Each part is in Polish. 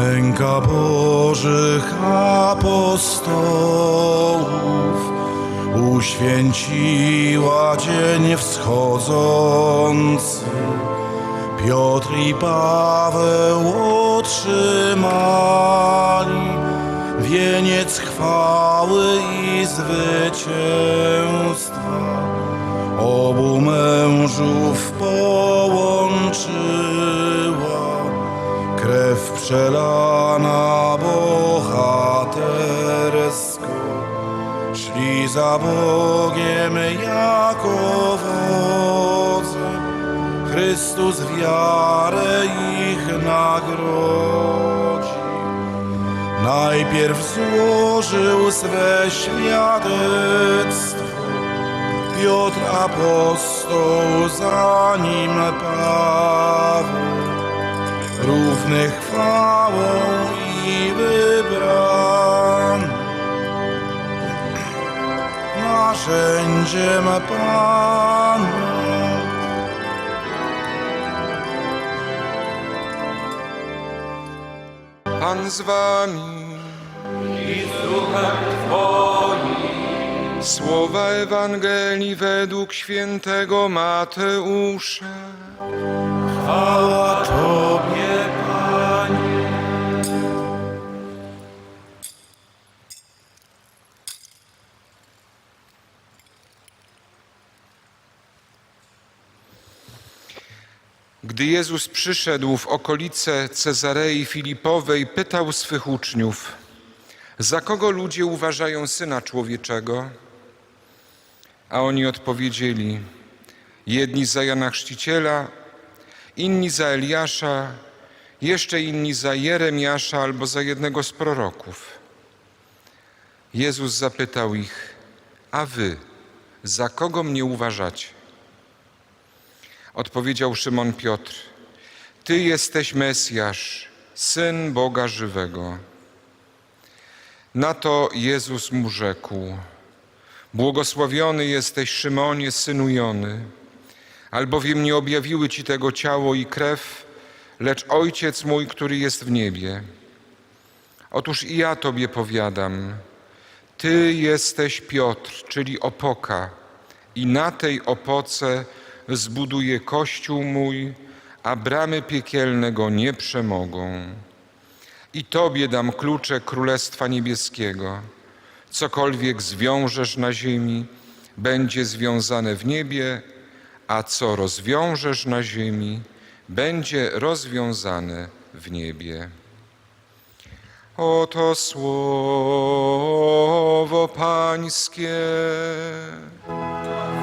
Męka Bożych apostołów uświęciła dzień wschodzący. Piotr i Paweł otrzymali wieniec chwały i zwycięstwa. Obu mężów połączyła krew przelana bohatersko. Szli za Bogiem jako wodze, Chrystus wiarę ich nagrodzi. Najpierw złożył swe świadectwo, Piotr apostoł, za nim Paweł, równy chwałą i wybrany, narzędziem Pana. Pan z wami. i z duchem Twoim. Słowa Ewangelii według świętego Mateusza. Chwała Tobie. Gdy Jezus przyszedł w okolice Cezarei Filipowej, pytał swych uczniów: Za kogo ludzie uważają syna człowieczego? A oni odpowiedzieli: Jedni za Jana Chrzciciela, inni za Eliasza, jeszcze inni za Jeremiasza albo za jednego z proroków. Jezus zapytał ich: A wy, za kogo mnie uważacie? Odpowiedział Szymon Piotr: Ty jesteś Mesjasz, syn Boga żywego. Na to Jezus mu rzekł: Błogosławiony jesteś, Szymonie, synu Jony, albowiem nie objawiły ci tego ciało i krew, lecz Ojciec mój, który jest w niebie. Otóż i ja Tobie powiadam: Ty jesteś Piotr, czyli opoka, i na tej opoce zbuduję kościół mój, a bramy piekielne go nie przemogą. I Tobie dam klucze Królestwa Niebieskiego. Cokolwiek zwiążesz na ziemi, będzie związane w niebie, a co rozwiążesz na ziemi, będzie rozwiązane w niebie. Oto słowo Pańskie.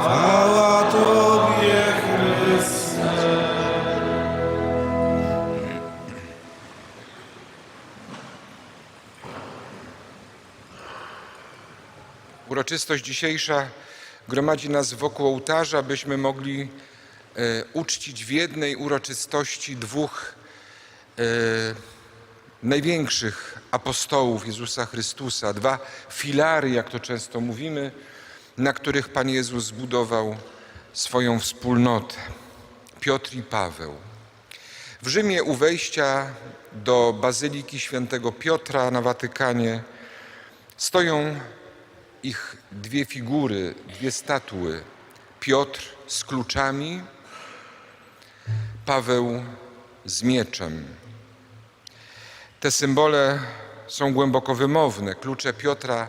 Chwała Tobie, Chryste. Uroczystość dzisiejsza gromadzi nas wokół ołtarza, byśmy mogli e, uczcić w jednej uroczystości dwóch e, największych apostołów Jezusa Chrystusa, dwa filary, jak to często mówimy, na których Pan Jezus zbudował swoją wspólnotę. Piotr i Paweł. W Rzymie u wejścia do Bazyliki Świętego Piotra na Watykanie stoją ich dwie figury, dwie statuły. Piotr z kluczami, Paweł z mieczem. Te symbole są głęboko wymowne. Klucze Piotra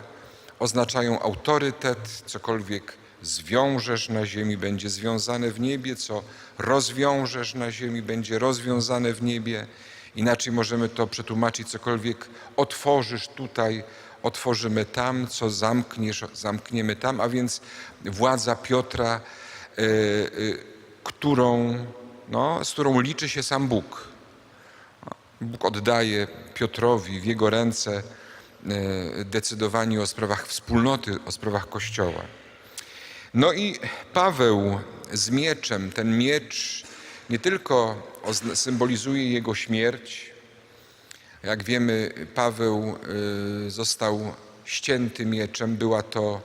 oznaczają autorytet, cokolwiek zwiążesz na ziemi, będzie związane w niebie, co rozwiążesz na ziemi, będzie rozwiązane w niebie. Inaczej możemy to przetłumaczyć, cokolwiek otworzysz tutaj, otworzymy tam, co zamkniesz, zamkniemy tam, a więc władza Piotra, y, y, którą, no, z którą liczy się sam Bóg. Bóg oddaje Piotrowi w jego ręce e, decydowanie o sprawach wspólnoty, o sprawach Kościoła. No i Paweł z mieczem, ten miecz nie tylko symbolizuje jego śmierć. Jak wiemy, Paweł y, został ścięty mieczem. Była to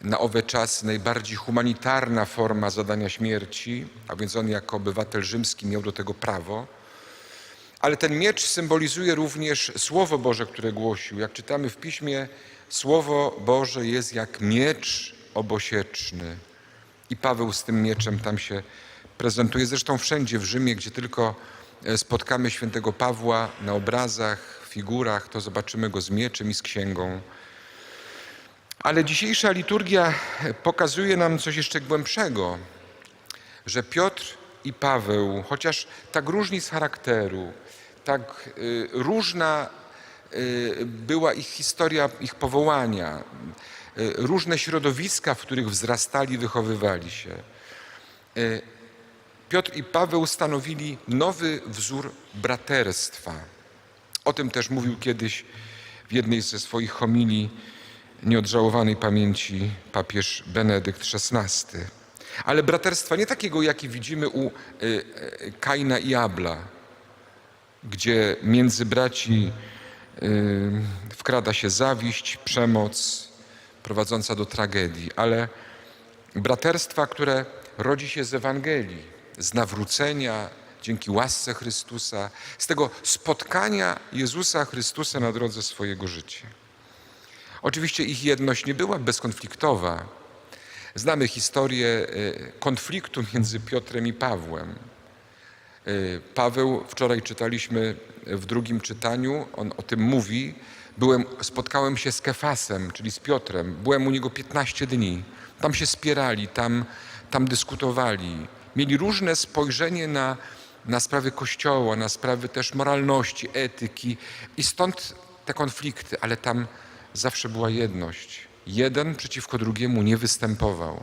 na owe czasy najbardziej humanitarna forma zadania śmierci, a więc on jako obywatel rzymski miał do tego prawo. Ale ten miecz symbolizuje również Słowo Boże, które głosił. Jak czytamy w piśmie, Słowo Boże jest jak miecz obosieczny. I Paweł z tym mieczem tam się prezentuje. Zresztą wszędzie w Rzymie, gdzie tylko spotkamy świętego Pawła na obrazach, figurach, to zobaczymy go z mieczem i z księgą. Ale dzisiejsza liturgia pokazuje nam coś jeszcze głębszego, że Piotr i Paweł, chociaż tak różni z charakteru, tak y, różna y, była ich historia, ich powołania, y, różne środowiska, w których wzrastali, wychowywali się. Piotr i Paweł stanowili nowy wzór braterstwa. O tym też mówił kiedyś w jednej ze swoich homilii nieodżałowanej pamięci papież Benedykt XVI. Ale braterstwa nie takiego, jaki widzimy u y, y, Kaina i Abla, gdzie między braci y, wkrada się zawiść, przemoc prowadząca do tragedii, ale braterstwa, które rodzi się z Ewangelii, z nawrócenia dzięki łasce Chrystusa, z tego spotkania Jezusa Chrystusa na drodze swojego życia. Oczywiście ich jedność nie była bezkonfliktowa. Znamy historię y, konfliktu między Piotrem i Pawłem. Y, Paweł, wczoraj czytaliśmy w drugim czytaniu, on o tym mówi. Byłem, spotkałem się z Kefasem, czyli z Piotrem. Byłem u niego 15 dni. Tam się spierali, tam, tam dyskutowali. Mieli różne spojrzenie na, na sprawy Kościoła, na sprawy też moralności, etyki i stąd te konflikty, ale tam zawsze była jedność. Jeden przeciwko drugiemu nie występował.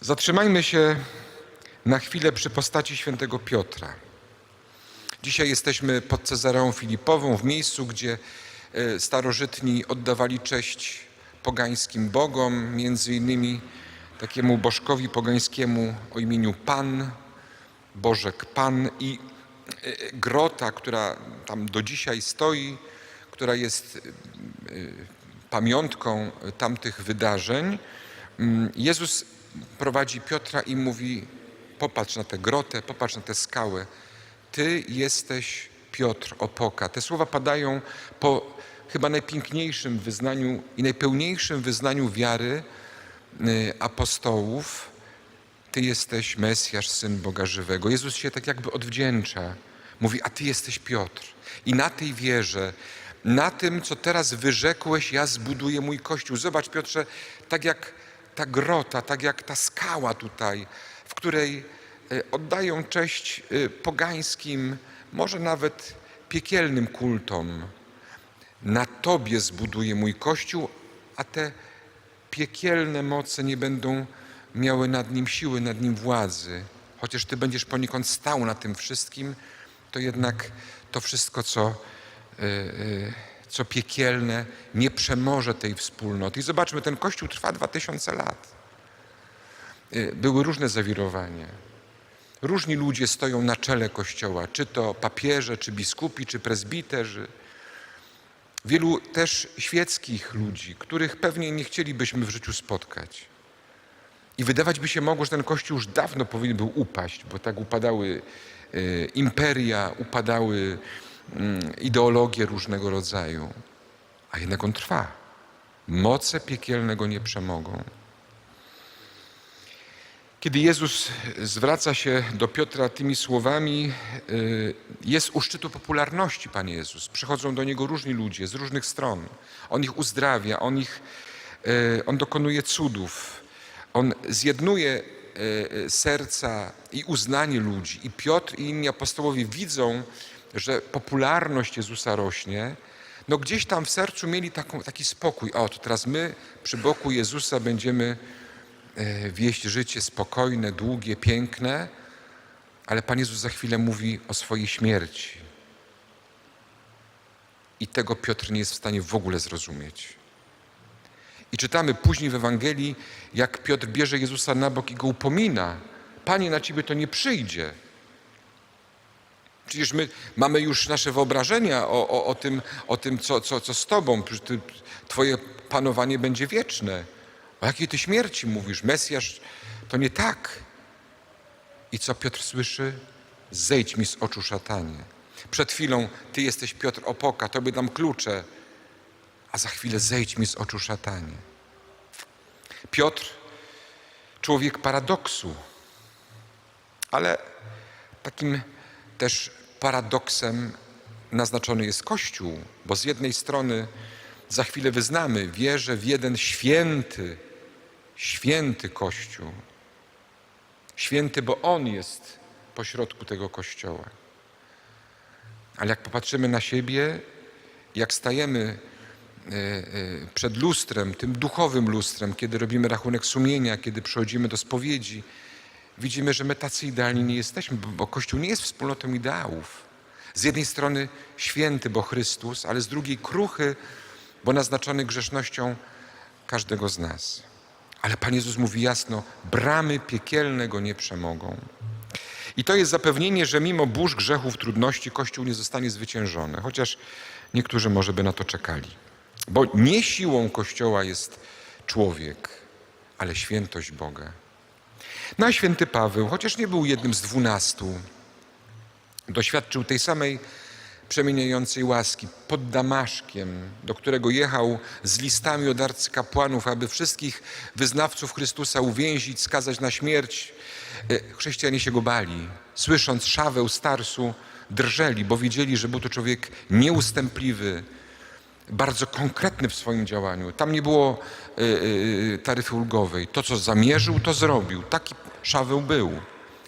Zatrzymajmy się na chwilę przy postaci świętego Piotra. Dzisiaj jesteśmy pod Cezareą Filipową, w miejscu, gdzie e, starożytni oddawali cześć pogańskim bogom, między innymi takiemu bożkowi pogańskiemu o imieniu Pan, Bożek Pan i e, grota, która tam do dzisiaj stoi, która jest e, pamiątką tamtych wydarzeń. Mm, Jezus prowadzi Piotra i mówi: Popatrz na tę grotę, popatrz na tę skałę. Ty jesteś Piotr, opoka. Te słowa padają po chyba najpiękniejszym wyznaniu i najpełniejszym wyznaniu wiary y, apostołów. Ty jesteś Mesjasz, Syn Boga Żywego. Jezus się tak jakby odwdzięcza. Mówi, a Ty jesteś Piotr. I na tej wierze, na tym, co teraz wyrzekłeś, ja zbuduję mój Kościół. Zobacz, Piotrze, tak jak ta grota, tak jak ta skała tutaj, w której e, oddają cześć e, pogańskim, może nawet piekielnym kultom. Na Tobie zbuduję mój Kościół, a te piekielne moce nie będą miały nad nim siły, nad nim władzy. Chociaż Ty będziesz poniekąd stał na tym wszystkim, to jednak to wszystko, co, y, y, co piekielne, nie przemoże tej wspólnoty. I zobaczmy, ten Kościół trwa dwa tysiące lat. Y, Były różne zawirowania. Różni ludzie stoją na czele Kościoła, czy to papieże, czy biskupi, czy prezbiterzy. Wielu też świeckich ludzi, których pewnie nie chcielibyśmy w życiu spotkać. I wydawać by się mogło, że ten Kościół już dawno powinien był upaść, bo tak upadały y, imperia, upadały mm, ideologie różnego rodzaju. A jednak on trwa. Moce piekielnego nie przemogą. Kiedy Jezus zwraca się do Piotra tymi słowami, y, jest u szczytu popularności Pan Jezus. Przychodzą do Niego różni ludzie z różnych stron. On ich uzdrawia, on, ich, y, on dokonuje cudów. On zjednuje y, serca i uznanie ludzi. I Piotr i inni apostołowie widzą, że popularność Jezusa rośnie. No gdzieś tam w sercu mieli taką, taki spokój. O, to teraz my przy boku Jezusa będziemy wieść życie spokojne, długie, piękne, ale Pan Jezus za chwilę mówi o swojej śmierci. I tego Piotr nie jest w stanie w ogóle zrozumieć. I czytamy później w Ewangelii, jak Piotr bierze Jezusa na bok i go upomina. Panie, na ciebie to nie przyjdzie. Przecież my mamy już nasze wyobrażenia o, o, o tym, o tym co, co, co z Tobą. Twoje panowanie będzie wieczne. O jakiej Ty śmierci mówisz? Mesjasz to nie tak. I co Piotr słyszy? Zejdź mi z oczu szatanie. Przed chwilą ty jesteś Piotr Opoka, tobie dam klucze, a za chwilę zejdź mi z oczu szatanie. Piotr, człowiek paradoksu, ale takim też paradoksem naznaczony jest Kościół, bo z jednej strony za chwilę wyznamy wierzę w jeden święty, święty Kościół. Święty, bo On jest pośrodku tego Kościoła. Ale jak popatrzymy na siebie, jak stajemy e, e, przed lustrem, tym duchowym lustrem, kiedy robimy rachunek sumienia, kiedy przychodzimy do spowiedzi, widzimy, że my tacy idealni nie jesteśmy, bo- Kościół nie jest wspólnotą ideałów. Z jednej strony święty, bo Chrystus, ale z drugiej kruchy, bo naznaczony grzesznością każdego z nas. Ale Pan Jezus mówi jasno, bramy piekielne go nie przemogą. I to jest zapewnienie, że mimo burz, grzechów, trudności Kościół nie zostanie zwyciężony, chociaż niektórzy może by na to czekali. Bo nie siłą Kościoła jest człowiek, ale świętość Boga. No a święty Paweł, chociaż nie był jednym z dwunastu, doświadczył tej samej przemieniającej łaski pod Damaszkiem, do którego jechał z listami od arcykapłanów, aby wszystkich wyznawców Chrystusa uwięzić, skazać na śmierć. E, Chrześcijanie się go bali. Słysząc szaweł starsu, drżeli, bo wiedzieli, że był to człowiek nieustępliwy, bardzo konkretny w swoim działaniu. Tam nie było y, y, taryfy ulgowej. To, co zamierzył, to zrobił. Taki Szaweł był.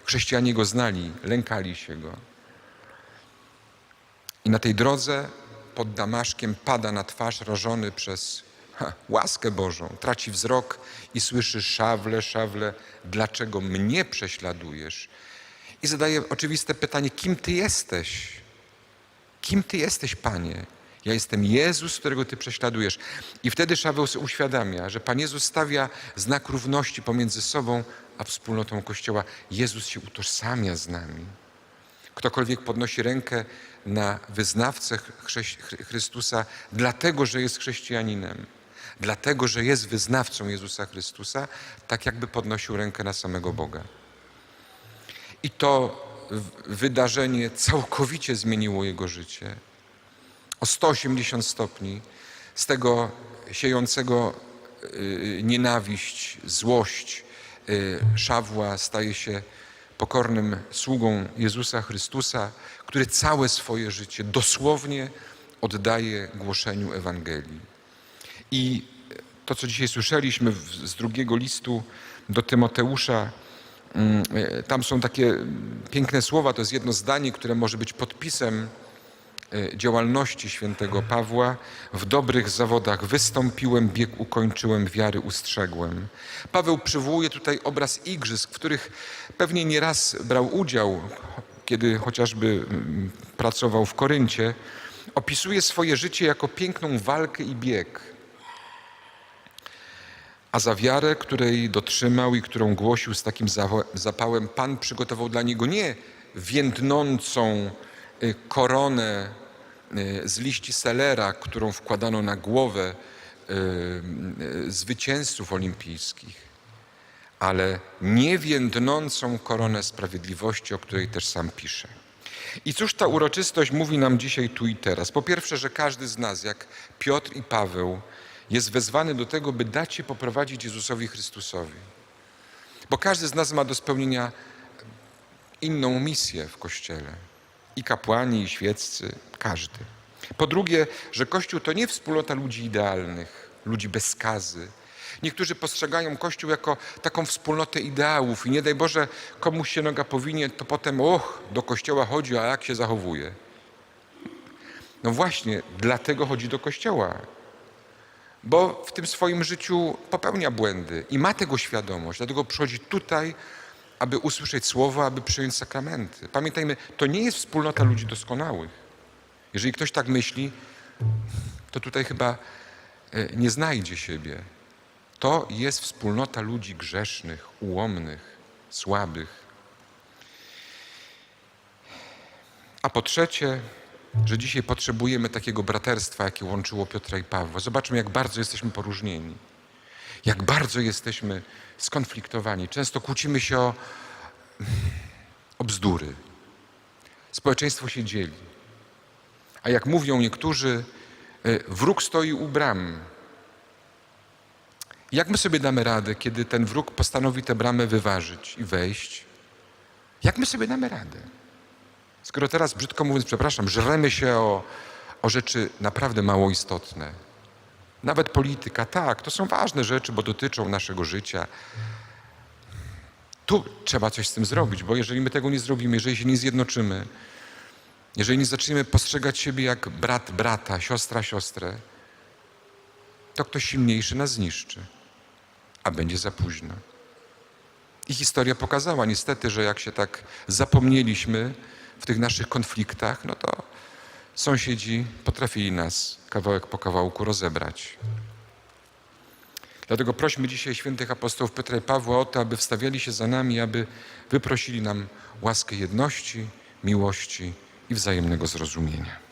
Chrześcijanie go znali, lękali się go. I na tej drodze pod Damaszkiem pada na twarz rażony przez ha, łaskę Bożą. Traci wzrok i słyszy szawle, szawle, dlaczego mnie prześladujesz? I zadaje oczywiste pytanie, kim ty jesteś? Kim ty jesteś, Panie? Ja jestem Jezus, którego ty prześladujesz. I wtedy Szaweł uświadamia, że Pan Jezus stawia znak równości pomiędzy sobą a wspólnotą Kościoła. Jezus się utożsamia z nami. Ktokolwiek podnosi rękę na wyznawcę Chrystusa, dlatego że jest chrześcijaninem, dlatego że jest wyznawcą Jezusa Chrystusa, tak jakby podnosił rękę na samego Boga. I to wydarzenie całkowicie zmieniło jego życie. O 180 stopni z tego siejącego y, nienawiść, złość y, Szawła staje się pokornym sługą Jezusa Chrystusa, który całe swoje życie dosłownie oddaje głoszeniu Ewangelii. I to, co dzisiaj słyszeliśmy z drugiego listu do Tymoteusza, mm, e, tam są takie piękne słowa, to jest jedno zdanie, które może być podpisem działalności świętego Pawła. W dobrych zawodach wystąpiłem, bieg ukończyłem, wiary ustrzegłem. Paweł przywołuje tutaj obraz igrzysk, w których pewnie nieraz brał udział, kiedy chociażby mm, pracował w Koryncie. Opisuje swoje życie jako piękną walkę i bieg. A za wiarę, której dotrzymał i którą głosił z takim zapałem, Pan przygotował dla niego nie więdnącą koronę y, z liści selera, którą wkładano na głowę y, y, zwycięzców olimpijskich, ale niewiędnącą koronę sprawiedliwości, o której też sam pisze. I cóż ta uroczystość mówi nam dzisiaj tu i teraz? Po pierwsze, że każdy z nas, jak Piotr i Paweł, jest wezwany do tego, by dać się poprowadzić Jezusowi Chrystusowi. Bo każdy z nas ma do spełnienia inną misję w Kościele. I kapłani, i świeccy, każdy. Po drugie, że Kościół to nie wspólnota ludzi idealnych, ludzi bez skazy. Niektórzy postrzegają Kościół jako taką wspólnotę ideałów i nie daj Boże, komuś się noga powinie, to potem, och, do Kościoła chodzi, a jak się zachowuje. No właśnie, dlatego chodzi do Kościoła, bo w tym swoim życiu popełnia błędy i ma tego świadomość, dlatego przychodzi tutaj, aby usłyszeć słowo, aby przyjąć sakramenty. Pamiętajmy, to nie jest wspólnota ludzi doskonałych. Jeżeli ktoś tak myśli, to tutaj chyba e, nie znajdzie siebie. To jest wspólnota ludzi grzesznych, ułomnych, słabych. A po trzecie, że dzisiaj potrzebujemy takiego braterstwa, jakie łączyło Piotra i Pawła. Zobaczmy, jak bardzo jesteśmy poróżnieni. Jak bardzo jesteśmy skonfliktowani. Często kłócimy się o o bzdury. Społeczeństwo się dzieli. A jak mówią niektórzy, y, wróg stoi u bram. Jak my sobie damy radę, kiedy ten wróg postanowi tę bramę wyważyć i wejść? Jak my sobie damy radę? Skoro teraz, brzydko mówiąc, przepraszam, żremy się o, o rzeczy naprawdę mało istotne. Nawet polityka, tak, to są ważne rzeczy, bo dotyczą naszego życia. Tu trzeba coś z tym zrobić, bo jeżeli my tego nie zrobimy, jeżeli się nie zjednoczymy, jeżeli nie zaczniemy postrzegać siebie jak brat brata, siostra siostrę, to ktoś silniejszy nas zniszczy, a będzie za późno. I historia pokazała niestety, że jak się tak zapomnieliśmy w tych naszych konfliktach, no to sąsiedzi potrafili nas kawałek po kawałku rozebrać. Dlatego prośmy dzisiaj świętych apostołów Piotra i Pawła o to, aby wstawiali się za nami, aby wyprosili nam łaskę jedności, miłości i wzajemnego zrozumienia.